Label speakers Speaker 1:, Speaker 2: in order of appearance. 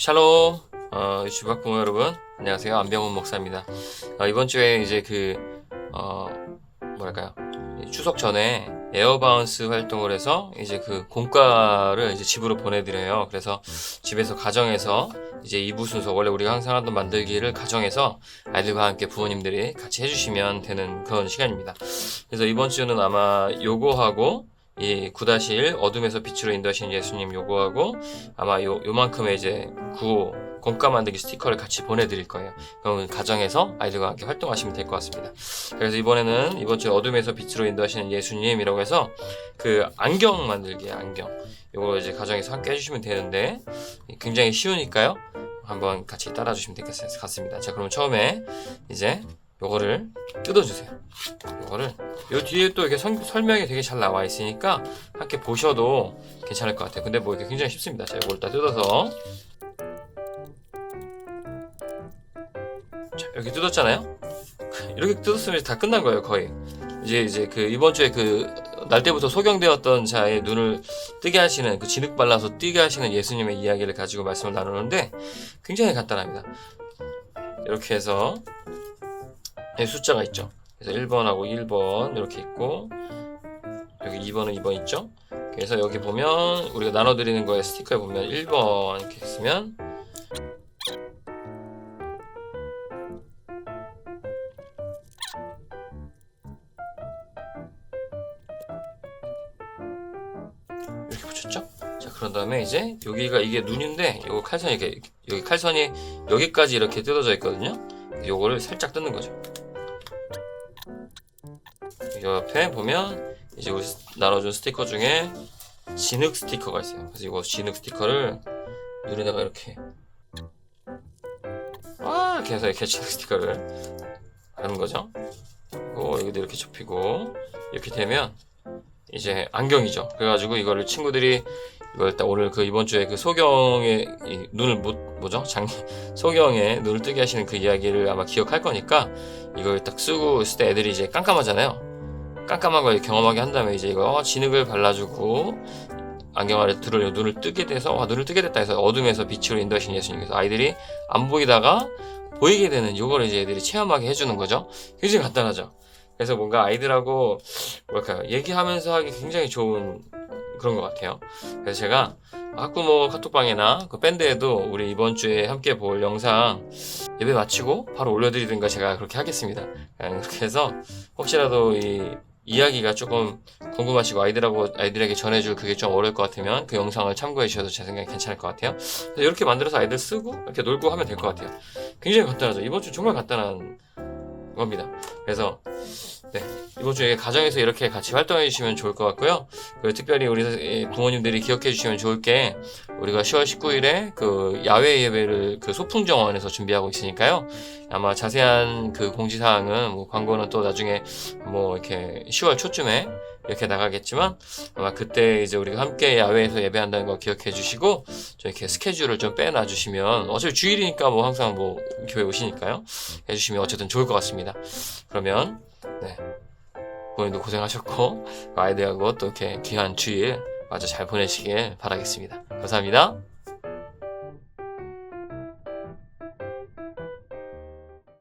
Speaker 1: 샬롬. 어, 유튜브 여러분. 안녕하세요. 안병훈 목사입니다. 어, 이번 주에 이제 그 어, 뭐랄까요? 추석 전에 에어바운스 활동을 해서 이제 그 공과를 이제 집으로 보내드려요. 그래서 집에서 가정에서 이제 2부 순서 원래 우리가 항상 하던 만들기를 가정에서 아이들과 함께 부모님들이 같이 해주시면 되는 그런 시간입니다. 그래서 이번 주는 아마 요거하고 이 9-1 어둠에서 빛으로 인도하시는 예수님 요거하고 아마 요, 요만큼의 이제 구호 공과 만들기 스티커를 같이 보내드릴 거예요. 그럼 가정에서 아이들과 함께 활동하시면 될 것 같습니다. 그래서 이번에는 이번 주 어둠에서 빛으로 인도하시는 예수님이라고 해서 그 안경 만들기 안경 요거 이제 가정에서 함께 해주시면 되는데 굉장히 쉬우니까요. 한번 같이 따라주시면 같습니다. 자, 그럼 처음에 이제 요거를 뜯어주세요. 요거를 요 뒤에 또 이렇게 선- 설명이 되게 잘 나와 있으니까 함께 보셔도 괜찮을 것 같아요. 근데 뭐 이게 굉장히 쉽습니다. 자, 이걸 다 뜯어서 자, 여기 뜯었잖아요. 이렇게 뜯었으면 다 끝난 거예요, 거의. 이제 이제 그 이번 주에 그 날 때부터 소경되었던 자의 눈을 뜨게 하시는 그 진흙 발라서 뜨게 하시는 예수님의 이야기를 가지고 말씀을 나누는데 굉장히 간단합니다. 이렇게 해서 숫자가 있죠. 그래서 1번하고 1번 이렇게 있고 여기 2번은 2번 있죠. 그래서 여기 보면 우리가 나눠드리는 거에 스티커에 보면 1번 이렇게 있으면 이렇게 붙였죠? 자 그런 다음에 이제 여기가 이게 눈인데 요거 칼선이 이렇게 여기 칼선이 여기까지 이렇게 뜯어져 있거든요. 요거를 살짝 뜯는 거죠. 이 옆에 보면 이제 우리 나눠준 스티커 중에 진흙 스티커가 있어요. 그래서 이거 진흙 스티커를 눈에다가 이렇게 아 이렇게 해서 이렇게 진흙 스티커를 하는 거죠. 그리고 여기도 이렇게 접히고 이렇게 되면 이제 안경이죠. 그래가지고 이거를 친구들이 이걸 딱 오늘 그 이번 주에 그 소경의 이 눈을 못 뭐죠? 장 소경의 눈을 뜨게 하시는 그 이야기를 아마 기억할 거니까 이걸 딱 쓰고 있을 때 애들이 이제 깜깜하잖아요. 깜깜한 걸 경험하게 한 다음에 이제 이거 진흙을 발라주고 안경 아래 들을 눈을 뜨게 돼서 와 눈을 뜨게 됐다 해서 어둠에서 빛으로 인도하신 예수님께서 아이들이 안 보이다가 보이게 되는 요거를 이제 애들이 체험하게 해주는 거죠. 굉장히 간단하죠. 그래서 뭔가 아이들하고 뭐랄까요 얘기하면서 하기 굉장히 좋은 그런 것 같아요. 그래서 제가 학부모 카톡방이나 그 밴드에도 우리 이번 주에 함께 볼 영상 예배 마치고 바로 올려드리든가 제가 그렇게 하겠습니다. 그냥 그렇게 해서 혹시라도 이 이야기가 조금 궁금하시고 아이들하고 아이들에게 전해줄 그게 좀 어려울 것 같으면 그 영상을 참고해 주셔도 제 생각에 괜찮을 것 같아요. 그래서 이렇게 만들어서 아이들 쓰고 이렇게 놀고 하면 될 것 같아요. 굉장히 간단하죠. 이번 주 정말 간단한 겁니다. 그래서 네, 이번 주에 가정에서 이렇게 같이 활동해 주시면 좋을 것 같고요. 그리고 특별히 우리 부모님들이 기억해 주시면 좋을 게 우리가 10월 19일에 그 야외 예배를 그 소풍정원에서 준비하고 있으니까요. 아마 자세한 그 공지사항은 뭐 광고는 또 나중에 뭐 이렇게 10월 초쯤에 이렇게 나가겠지만 아마 그때 이제 우리가 함께 야외에서 예배한다는 거 기억해 주시고 좀 이렇게 스케줄을 좀 빼놔 주시면 어차피 주일이니까 뭐 항상 뭐 교회 오시니까요 해주시면 어쨌든 좋을 것 같습니다. 그러면 네 부모님도 고생하셨고 아이들하고 또 이렇게 귀한 주일 마저 잘 보내시길 바라겠습니다. 감사합니다.